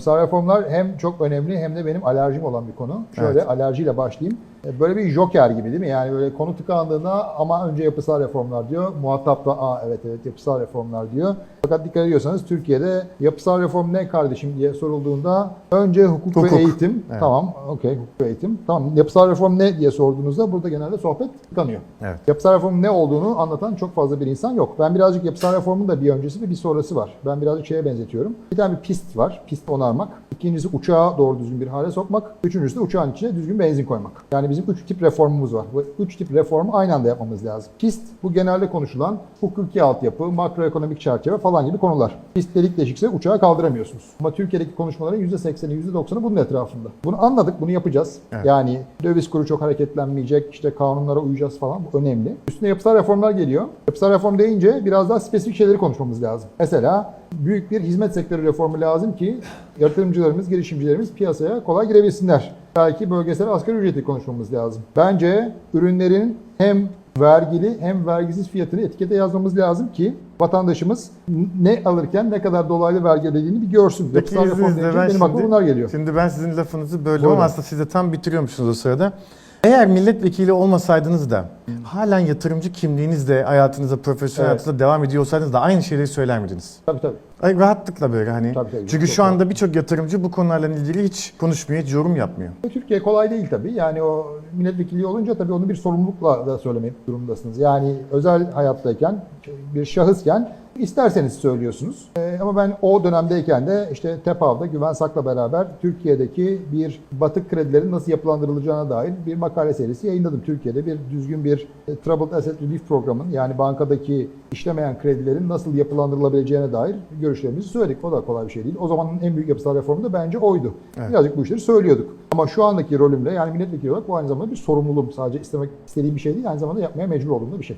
Yapısal reformlar hem çok önemli hem de benim alerjim olan bir konu. Şöyle Evet. alerjiyle başlayayım. E, Böyle bir joker gibi değil mi? Yani böyle konu tıkandığında ama önce yapısal reformlar diyor. Muhatap da aa evet evet yapısal reformlar diyor. Fakat dikkat ediyorsanız Türkiye'de yapısal reform ne kardeşim diye sorulduğunda önce hukuk, Hukuk. ve eğitim. Evet. Tamam okey hukuk ve eğitim. Tamam yapısal reform ne diye sorduğunuzda burada genelde sohbet tıkanıyor. Evet. Yapısal reformun ne olduğunu anlatan çok fazla bir insan yok. Ben birazcık yapısal reformun da bir öncesi ve bir sonrası var. Ben birazcık şeye benzetiyorum. Bir tane bir pist var. Pist onarmak. İkincisi uçağı doğru düzgün bir hale sokmak. Üçüncüsü de uçağın içine düzgün benzin koymak. Yani bizim üç tip reformumuz var. Bu üç tip reformu aynı anda yapmamız lazım. Pist bu genelde konuşulan hukuki altyapı, makroekonomik çerçeve falan gibi konular. Pist delik deşikse uçağı kaldıramıyorsunuz. Ama Türkiye'deki konuşmaların %80'i %90'ı bunun etrafında. Bunu anladık, bunu yapacağız. Evet. Yani döviz kuru çok hareketlenmeyecek, işte kanunlara uyacağız falan bu önemli. Üstüne yapısal reformlar geliyor. Yapısal reform deyince biraz daha spesifik şeyleri konuşmamız lazım. Mesela büyük bir hizmet sektörü reformu lazım ki yatırımcılarımız, girişimcilerimiz piyasaya kolay girebilsinler. Belki bölgesel asgari ücreti konuşmamız lazım. Bence ürünlerin hem vergili hem vergisiz fiyatını etikete yazmamız lazım ki vatandaşımız ne alırken ne kadar dolaylı vergi ödediğini bir görsün. Peki izninizle ben benim şimdi, bunlar geliyor. şimdi ben sizin lafınızı böldüm ama aslında siz de tam bitiriyormuşsunuz o sırada. Eğer milletvekili olmasaydınız da halen yatırımcı kimliğinizle hayatınıza, profesyonel Evet. hayatınıza devam ediyor olsaydınız da aynı şeyleri söyler miydiniz? Tabii tabii. Ay, rahatlıkla böyle hani. Tabii, tabii. Çünkü Çok şu anda birçok yatırımcı bu konularla ilgili hiç konuşmuyor, hiç yorum yapmıyor. Türkiye kolay değil tabii. Yani o milletvekili olunca tabii onu bir sorumlulukla da söylemek durumundasınız. Yani özel hayattayken, bir şahısken isterseniz söylüyorsunuz. Ee, ama ben o dönemdeyken de işte TEPAV'da Güven Sak'la beraber Türkiye'deki bir batık kredilerin nasıl yapılandırılacağına dair bir makale serisi yayınladım. Türkiye'de bir düzgün bir e, Troubled Asset Relief programının yani bankadaki işlemeyen kredilerin nasıl yapılandırılabileceğine dair görüşlerimizi söyledik. O da kolay bir şey değil. O zamanın en büyük yapısal reformu da bence oydu. Evet. Birazcık bu işleri söylüyorduk. Ama şu andaki rolümle yani milletvekili olarak bu aynı zamanda bir sorumluluğum. Sadece istemek istediğim bir şey değil, aynı zamanda yapmaya mecbur olduğum da bir şey.